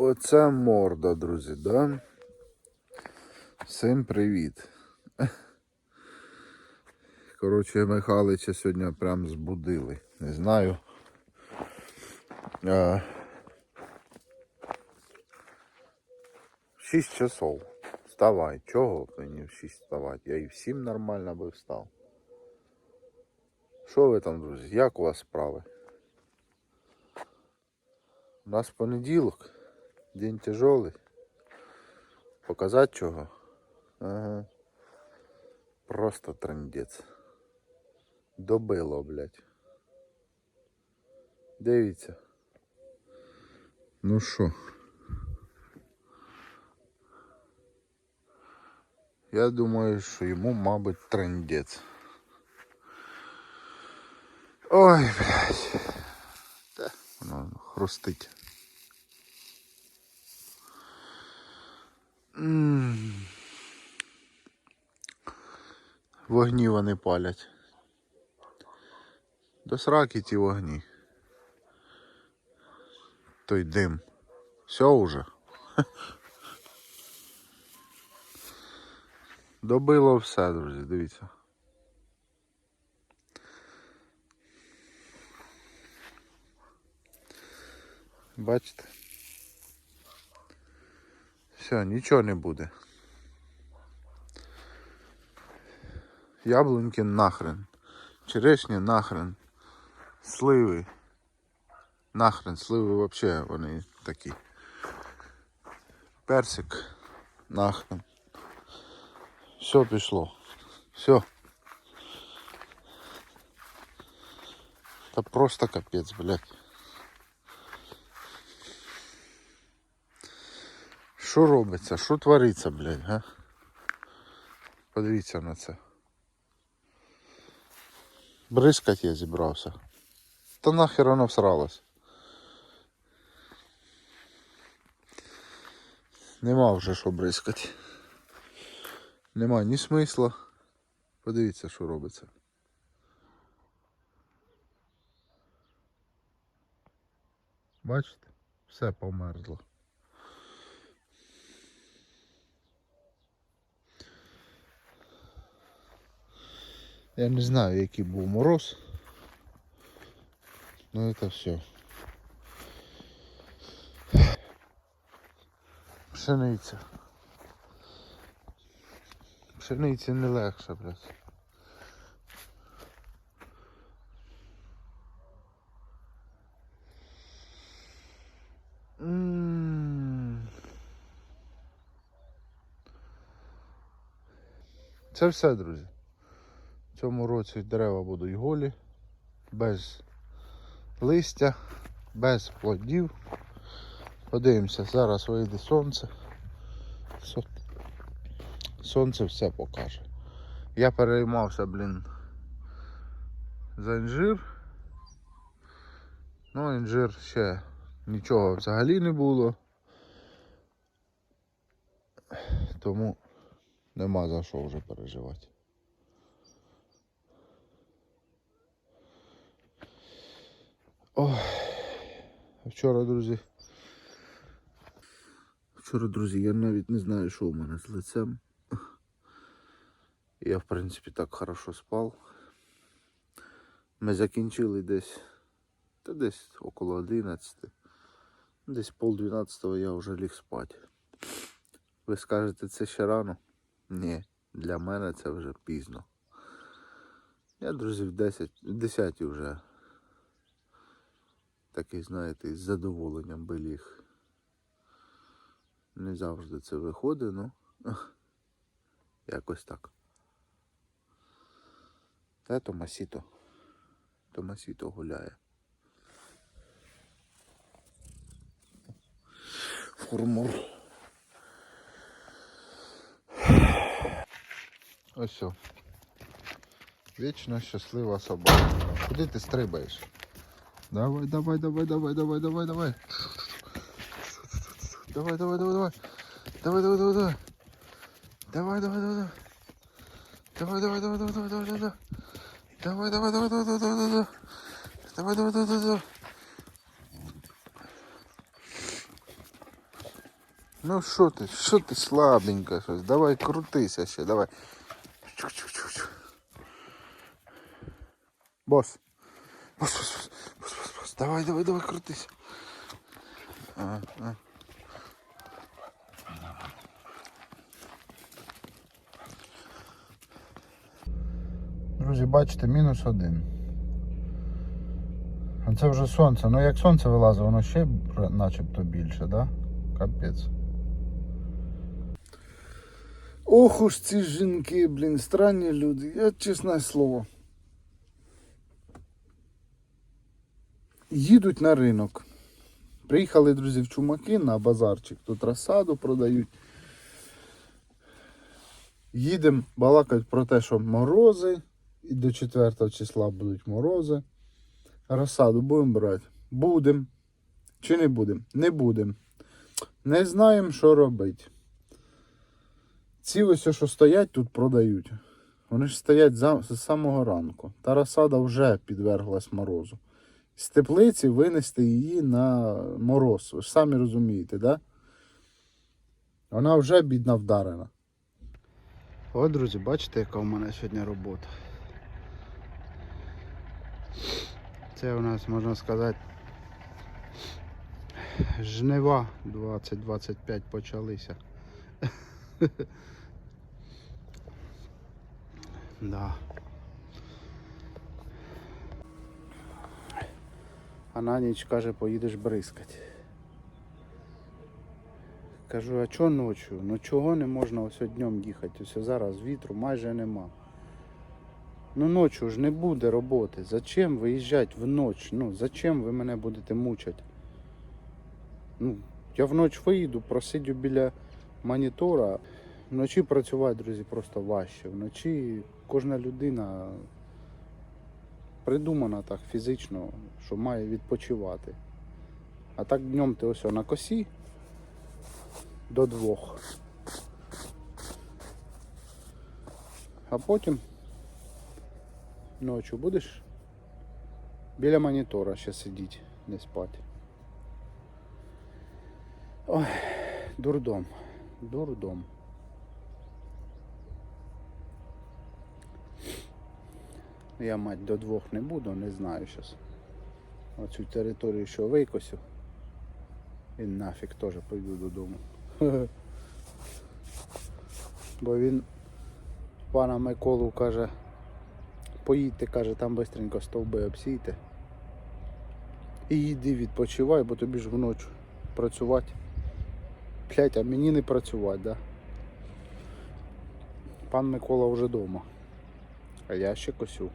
Оце морда, друзі, да? Всім привіт. Коротше, Михайлича сьогодні прям збудили. Не знаю. А... 6 часов. Вставай. Чого мені в 6 вставати? Я і в 7 нормально би встав. Що ви там, друзі? Як у вас справи? У нас понеділок. День тяжелый. Показать чого? Ага. Просто трендець. Добило, блядь. Дивіться. Ну що? Я думаю, що йому, мабуть, трендець. Ой, блядь. Та, воно хрустить. Вогні вони палять. До сраки ті вогні. Той дим. Все уже. Добило все, друзі, дивіться. Бачите? Все, нічого не буде. Яблуньки нахрен. Черешні нахрен. Сливи. Нахрен, сливи вообще вони такі. Персик. Нахрен. Все пішло. Все. Та просто капець, блядь. Що робиться? Що твориться, блядь, га? Подивіться на це. Бризкать я зібрався. Та нахер воно всралось. Нема вже що бризкати. Нема ні смисла. Подивіться, що робиться. Бачите? Все померзло. Я не знаю, який був мороз. Ну это все. Пшениця. Пшениці не легше, блядь. Це все, друзі. В цьому році дерева будуть голі, без листя, без плодів. Подивимося, зараз вийде сонце. Сонце все покаже. Я переймався, блін, за інжир. Ну, інжир ще нічого взагалі не було. Тому нема за що вже переживати. Ой. Вчора, друзі. Вчора, друзі, я навіть не знаю, що у мене з лицем. Я, в принципі, так хорошо спав. Ми закінчили десь. Та десь около 11. Десь пол 12 я вже ліг спати. Ви скажете, це ще рано? Ні, для мене це вже пізно. Я, друзі, в 10, в 10 вже такий, знаєте, з задоволенням би ліг. Не завжди це виходить, ну якось так. Та Томасіто. Томасіто гуляє. Фурмур. Ось. Вічно щаслива собака. Куди ти стрибаєш? Давай, давай, давай, давай, давай, давай, давай. Давай, давай, давай, давай. Давай, давай, давай, давай. Давай, давай, давай, давай. Давай, давай, давай, давай, давай, давай, давай. Давай, давай, давай, давай, давай, давай, давай. Давай, давай, давай, давай, давай. Ну що ти, що ти слабенька щось? Давай крутися ще, давай. Бос, бос, бос, бос. Давай, давай, давай, крутись. А, а. Друзі, бачите, мінус один. А це вже сонце. Ну як сонце вилазить, воно ще начебто більше, да? Капець. Ох уж ці жінки, блін, странні люди. Я чесне слово. Їдуть на ринок. Приїхали, друзі, в Чумаки на базарчик. Тут розсаду продають. Їдемо балакають про те, що морози. І до 4 числа будуть морози. Розсаду будемо брати? Будемо. Чи не будемо? Не будемо. Не знаємо, що робити. Ці ось, що стоять тут, продають. Вони ж стоять з самого ранку. Та розсада вже підверглась морозу. З теплиці винести її на мороз. Ви ж самі розумієте, да? Вона вже бідна вдарена. От, друзі, бачите, яка у мене сьогодні робота. Це у нас, можна сказати, жнива 20-25 почалися. да. А на ніч каже, поїдеш бризкати. Кажу, а чого ночі? Ну чого не можна ось днем їхати? Ось зараз вітру майже нема. Ну ночі ж не буде роботи. Зачем виїжджати в ніч? Ну, зачем ви мене будете мучити? Ну, я вночі виїду, просидю біля монітора. Вночі працювати, друзі, просто важче. Вночі кожна людина придумана так фізично, що має відпочивати. А так днем ти ось на косі до двох. А потім ночі будеш біля монітора ще сидіти, не спати. Ой, дурдом, дурдом. Я мать до двох не буду, не знаю зараз. Оцю територію, що викосю. І нафіг теж пойду додому. Бо він пана Миколу каже, поїдьте, каже, там бистренько стовби обсійте. І йди відпочивай, бо тобі ж вночі працювати. Блять, а мені не працювати, да? Пан Микола вже вдома. А я ще косю.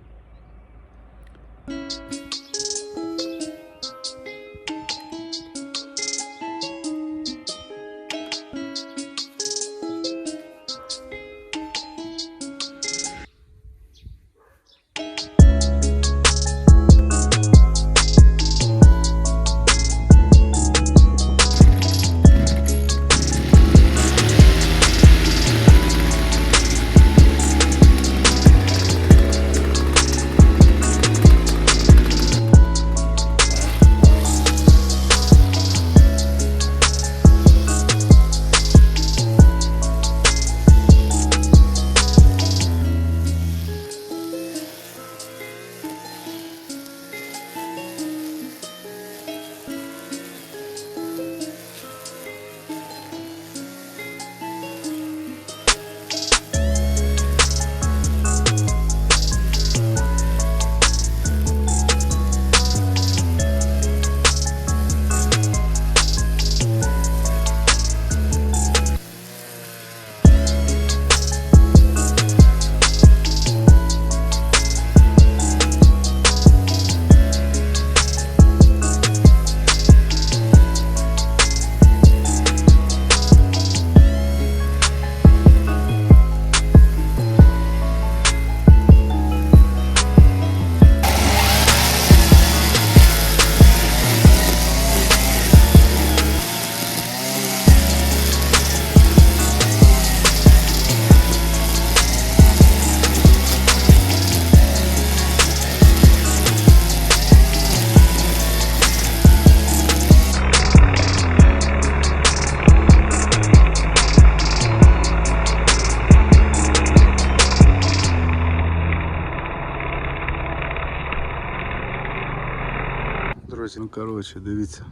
Коротше, дивіться.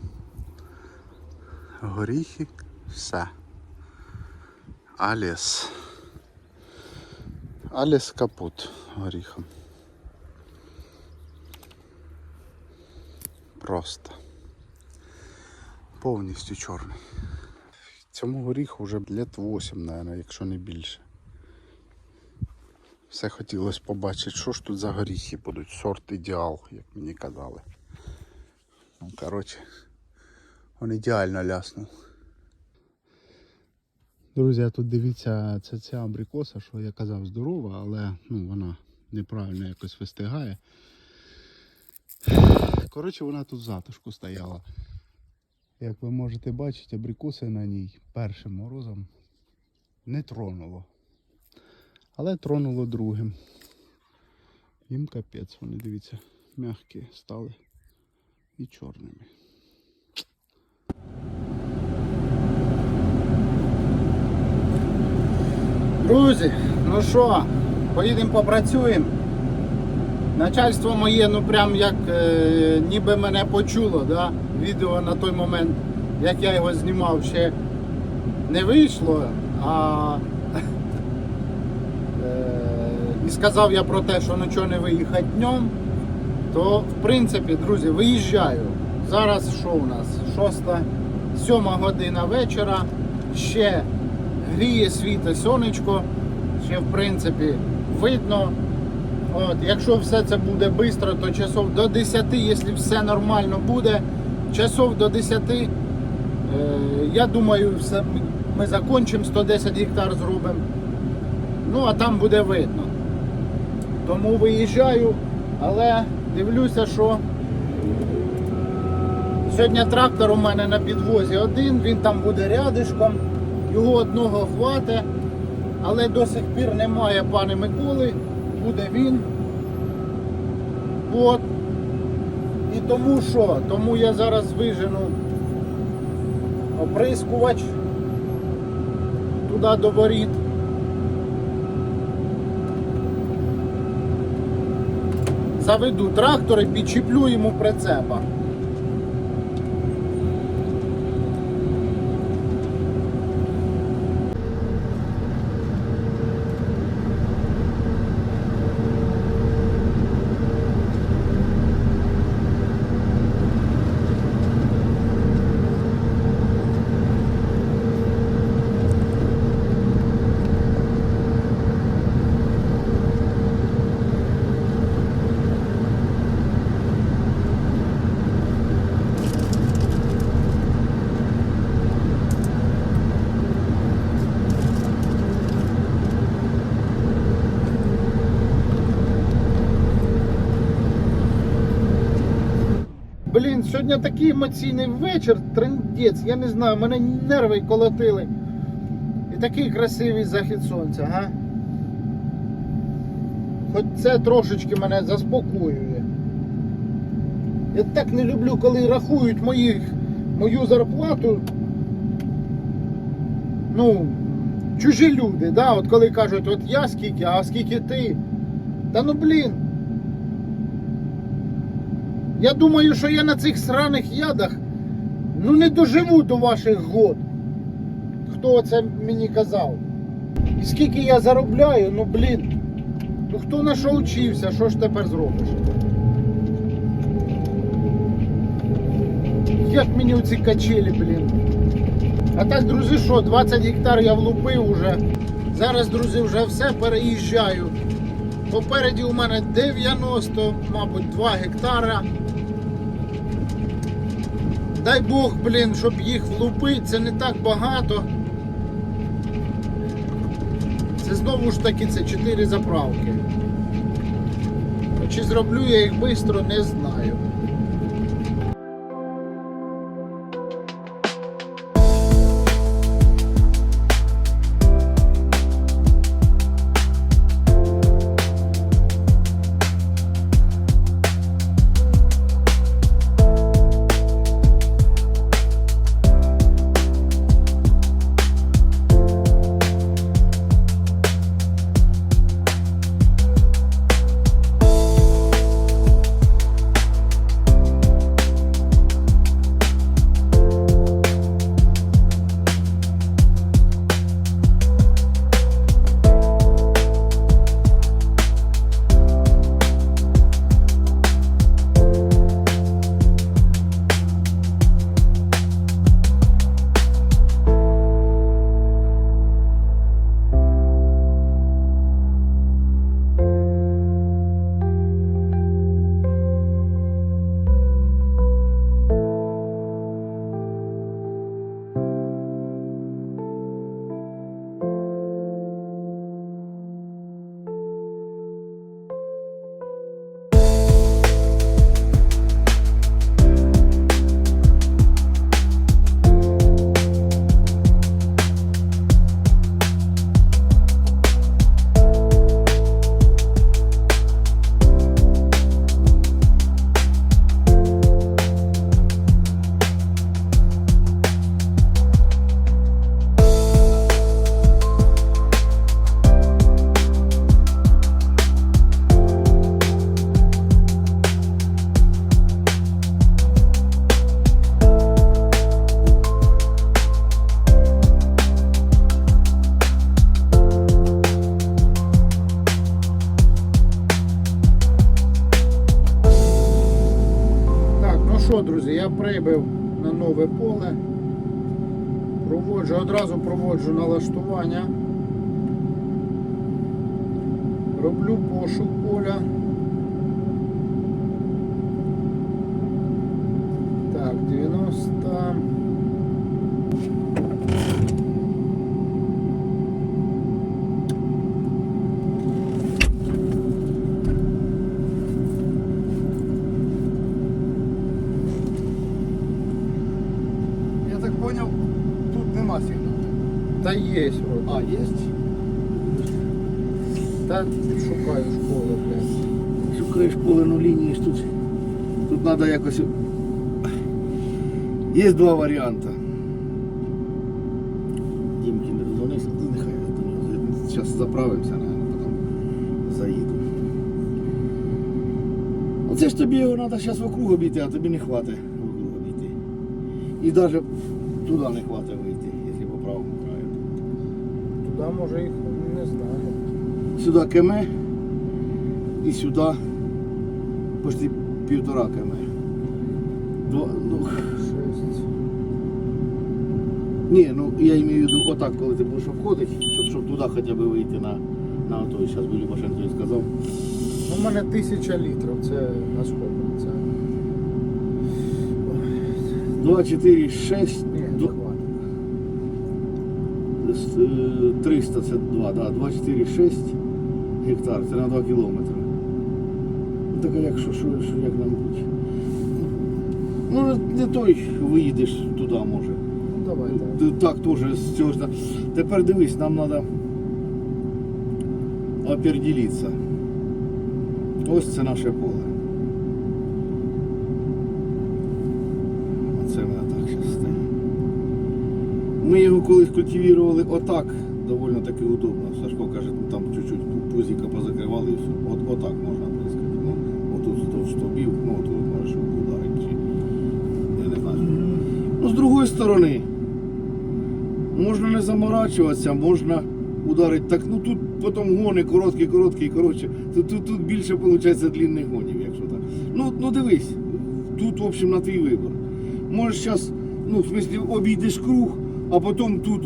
Горіхи, все. Аліс. Аліс капут горіхом. Просто. Повністю чорний. Цьому горіху вже лет 8, мабуть, якщо не більше. Все хотілося побачити, що ж тут за горіхи будуть. Сорт ідеал, як мені казали. Ну, коротше, він ідеально ляснув. Друзі, тут дивіться, це ця абрикоса, що я казав, здорова, але ну, вона неправильно якось вистигає. Коротше, вона тут в затишку стояла. Як ви можете бачити, абрикоси на ній першим морозом не тронуло. Але тронуло другим. Їм капець, вони дивіться, м'які стали і чорними. Друзі, ну що, поїдемо попрацюємо. Начальство моє, ну прям як е, ніби мене почуло, да? відео на той момент, як я його знімав, ще не вийшло, а е, і сказав я про те, що нічого не виїхати днем, то в принципі, друзі, виїжджаю. Зараз що у нас? Шоста, сьома година вечора. Ще гріє світе сонечко, ще в принципі видно. От, якщо все це буде швидко, то часов до 10, якщо все нормально буде, часов до 10, е, я думаю, все, ми закінчимо, 110 гектар зробимо. Ну, а там буде видно. Тому виїжджаю, але дивлюся, що сьогодні трактор у мене на підвозі один, він там буде рядишком, його одного хватить, але до сих пір немає пана Миколи, буде він. От. І тому що? Тому я зараз вижену оприскувач туди до воріт. Заведу трактор і підчіплю йому прицепа. Блін, сьогодні такий емоційний вечір, трендець, я не знаю, мене нерви колотили. І такий красивий захід сонця, га? Хоч це трошечки мене заспокоює. Я так не люблю, коли рахують моїх, мою зарплату. Ну, чужі люди, да? От коли кажуть, от я скільки, а скільки ти. Та ну блін. Я думаю, що я на цих сраних ядах ну не доживу до ваших год. Хто це мені казав? І скільки я заробляю, ну блін. Ну хто на що вчився, що ж тепер зробиш? Як мені оці качелі, блін. А так, друзі, що, 20 гектар я влупив уже. Зараз, друзі, вже все переїжджаю. Попереді у мене 90, мабуть, 2 гектара. Дай Бог, блін, щоб їх влупити, це не так багато. Це знову ж таки це 4 заправки. Чи зроблю я їх швидко, не знаю. Проводжу, одразу проводжу налаштування. Роблю пошук поля. Так, 90. Я так зрозумів, тут нема сигналу. Та є вроде. А, є? Та шукаю школу, блядь. Шукаєш полину лінії ж тут. Тут треба якось. Є два варіанти. Дімки не дозвонився, ну нехай я. Зараз заправимося, наверное, потім заїду. Оце ж тобі його треба зараз вокруг обійти, а тобі не хватить вокруг обійти. І навіть туди не хватить вийти, якщо по правому краю. Туди може їх не знаю. Сюди кеме і сюди почти півтора кеме. Два, ну, ні, ну я маю в виду отак, коли ти будеш обходити, щоб, щоб туди хоча б вийти на, на той, зараз би Любашенко сказав. Ну, У мене тисяча літрів, це на сколько? Це... 2, 4, 6, Ні, не до- хватить. е, 300 це 2, да, 2, 4, 6 гектар, це на 2 кілометри. Ну так а як що, що, що як нам бути? Ну не той виїдеш туди може. Ну давай, так. Так теж з цього ж. Тепер дивись, нам треба определитися. Ось це наше поле. Оце мене так зараз стоїть. Ми його колись культивували отак, доволі таки удобно. Сашко каже, ну там чуть-чуть позакривали і все. От, отак можна прискати. Ну, отут вздовж стовбів, ну отут можеш ударити. Я не знаю. Ну, з другої сторони, можна не заморачуватися, можна ударити так. Ну тут потім гони короткі, короткі, коротше. Тут, тут, тут більше виходить длинних гонів, якщо так. Ну, ну дивись, тут, в общем, на твій вибір. Можеш зараз, ну, в смислі, обійдеш круг, а потім тут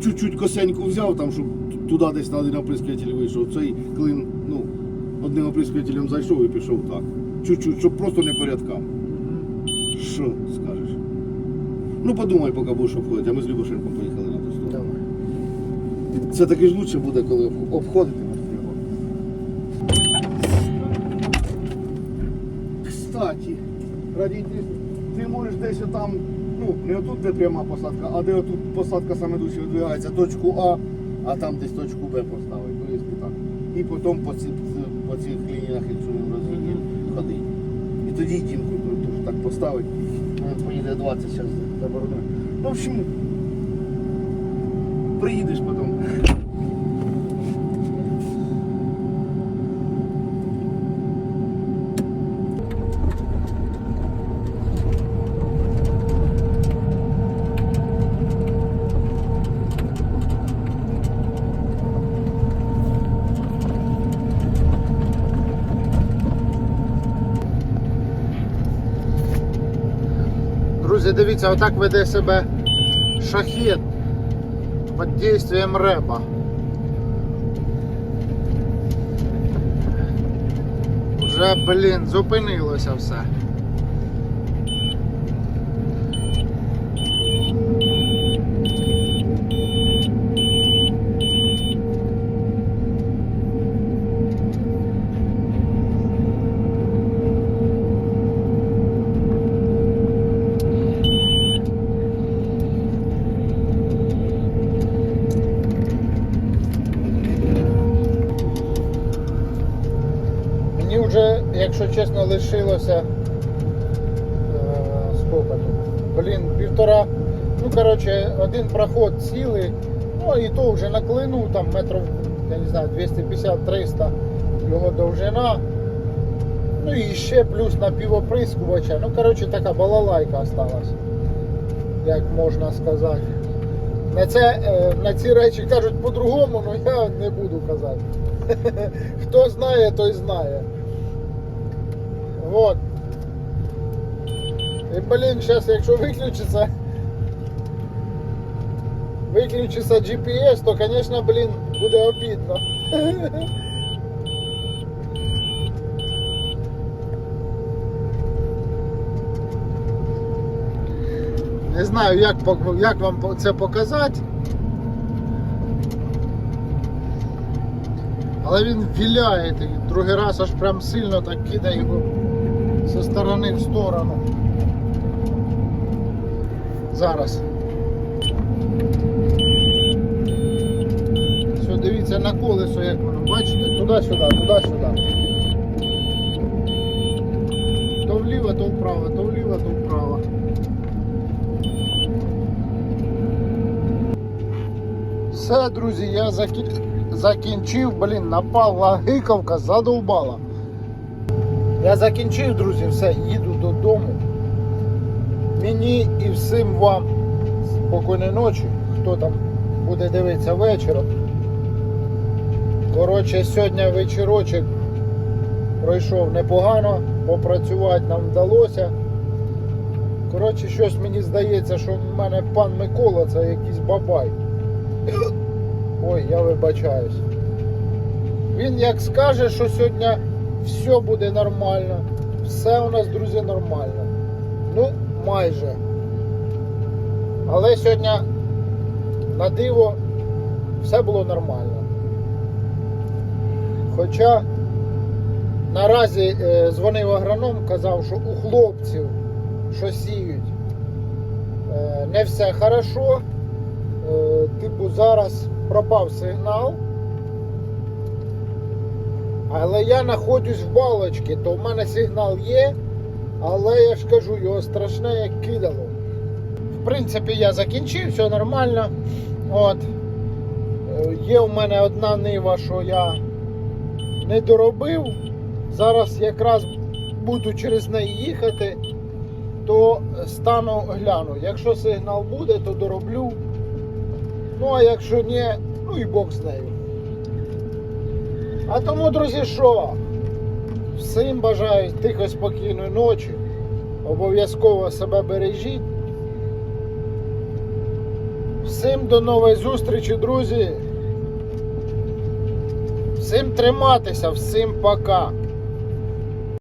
чуть-чуть косеньку взяв, там, щоб туди десь на один оприскуватель вийшов. Цей клин, ну, одним оприскувателем зайшов і пішов так. Чуть-чуть, щоб просто не порядкам. Що скажеш? Ну подумай, поки будеш обходити, а ми з Любошенком поїхали на ту сторону. Давай. Це таки ж лучше буде, коли об- обходитимеш його. Кстати, раді ти можеш десь отам, ну, не отут, де пряма посадка, а де отут посадка саме дужче видвигається, точку А, а там десь точку Б поставить, Ну, якщо так. І потім по, ці, по цих лініях, якщо він розвідні, ходить. І тоді дімку тут так поставить. Він поїде 20 зараз за. Ну, в общем, приїдеш потім. Друзі, дивіться, отак веде себе шахет під дійством реба. Вже, блін, зупинилося все. Мені вже, якщо чесно, лишилося. Е, скільки тут? Блін, півтора. Ну, коротше, один проход цілий. Ну і то вже на клину, там метрів, я не знаю, 250-300 його довжина. Ну і ще плюс на півоприскувача. Ну, коротше, така балалайка осталась. Як можна сказати. На, це, е, на ці речі кажуть по-другому, але я не буду казати. Хто знає, той знає. Вот. І блін, зараз якщо виключиться. Виключиться GPS, то, звісно, блін, буде обідно. Не знаю, як, як вам це показати. Але він віляє, другий раз аж прям сильно так кидає його зі сторони в сторону. Зараз. Дивіться на колесо, як воно, бачите? Туди-сюди, туди-сюди. То вліво, то вправо, то вліво, то вправо. Все, друзі, я закі... закінчив, блін, напала гикавка, задовбала. Я закінчив, друзі, все, їду додому. Мені і всім вам спокійної ночі, хто там буде дивитися вечором. Коротше, сьогодні вечірочок пройшов непогано, попрацювати нам вдалося. Коротше, щось мені здається, що в мене пан Микола це якийсь бабай. Ой, я вибачаюсь. Він як скаже, що сьогодні все буде нормально, все у нас, друзі, нормально. Ну, майже. Але сьогодні на диво все було нормально. Хоча наразі е, дзвонив агроном, казав, що у хлопців, що сіють, е, не все хорошо. Е, типу зараз пропав сигнал. Але я знаходжусь в балочці, то в мене сигнал є, але я ж кажу, його страшне як кидало. В принципі, я закінчив, все нормально. От. Є в мене одна нива, що я не доробив. Зараз якраз буду через неї їхати, то стану гляну. Якщо сигнал буде, то дороблю. Ну а якщо ні, ну і Бог з нею. А тому, друзі, що? Всім бажаю тихо спокійної ночі. Обов'язково себе бережіть. Всім до нової зустрічі, друзі. Всім триматися, всім пока.